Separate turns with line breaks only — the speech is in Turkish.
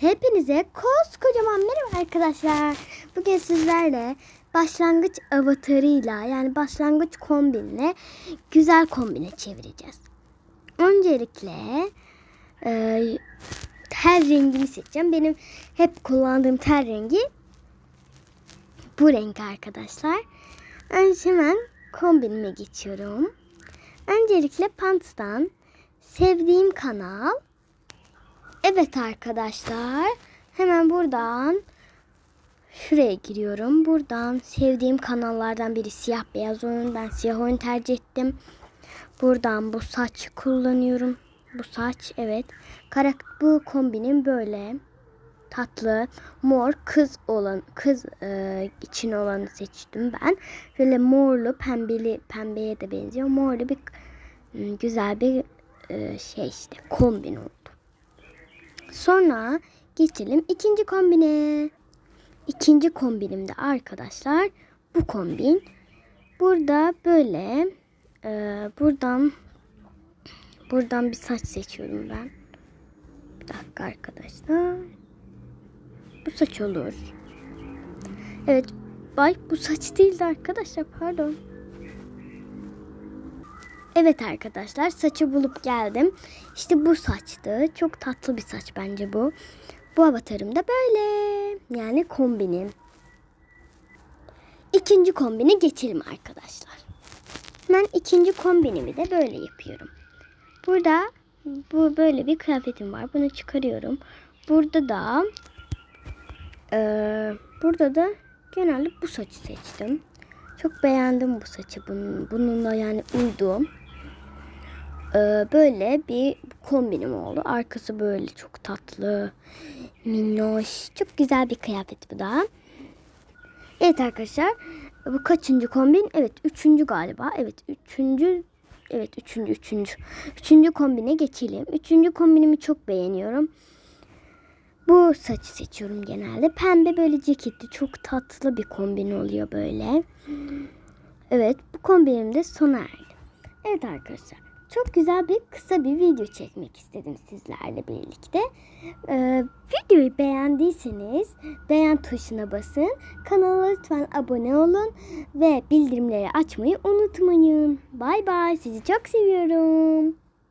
Hepinize koskocaman merhaba arkadaşlar. Bugün sizlerle başlangıç avatarıyla yani başlangıç kombinle güzel kombine çevireceğiz. Öncelikle e, ter rengimi seçeceğim. Benim hep kullandığım ter rengi bu renk arkadaşlar. Önce hemen kombinime geçiyorum. Öncelikle Pants'tan sevdiğim kanal Evet arkadaşlar. Hemen buradan şuraya giriyorum. Buradan sevdiğim kanallardan biri siyah beyaz oyun. Ben siyah oyun tercih ettim. Buradan bu saç kullanıyorum. Bu saç evet. Karak bu kombinim böyle tatlı mor kız olan kız e, için olanı seçtim ben. Böyle morlu pembeli pembeye de benziyor. Morlu bir m, güzel bir e, şey işte kombin oldu. Sonra geçelim ikinci kombine. İkinci kombinim de arkadaşlar bu kombin. Burada böyle e, buradan buradan bir saç seçiyorum ben. Bir dakika arkadaşlar. Bu saç olur. Evet. Bay bu saç değildi arkadaşlar pardon. Evet arkadaşlar saçı bulup geldim. İşte bu saçtı. Çok tatlı bir saç bence bu. Bu avatarım da böyle. Yani kombinim. İkinci kombine geçelim arkadaşlar. Ben ikinci kombinimi de böyle yapıyorum. Burada bu böyle bir kıyafetim var. Bunu çıkarıyorum. Burada da eee, burada da genelde bu saçı seçtim. Çok beğendim bu saçı. Bunun, bununla yani uydum. Ee, böyle bir kombinim oldu. Arkası böyle çok tatlı, minnoş, çok güzel bir kıyafet bu da. Evet arkadaşlar, bu kaçıncı kombin? Evet, üçüncü galiba. Evet, üçüncü. Evet, üçüncü, üçüncü. Üçüncü kombine geçelim. Üçüncü kombinimi çok beğeniyorum. Bu saçı seçiyorum genelde. Pembe böyle ceketli, çok tatlı bir kombin oluyor böyle. Evet, bu kombinim de sona erdi. Evet arkadaşlar. Çok güzel bir kısa bir video çekmek istedim sizlerle birlikte. Ee, videoyu beğendiyseniz beğen tuşuna basın. Kanala lütfen abone olun ve bildirimleri açmayı unutmayın. Bay bay. Sizi çok seviyorum.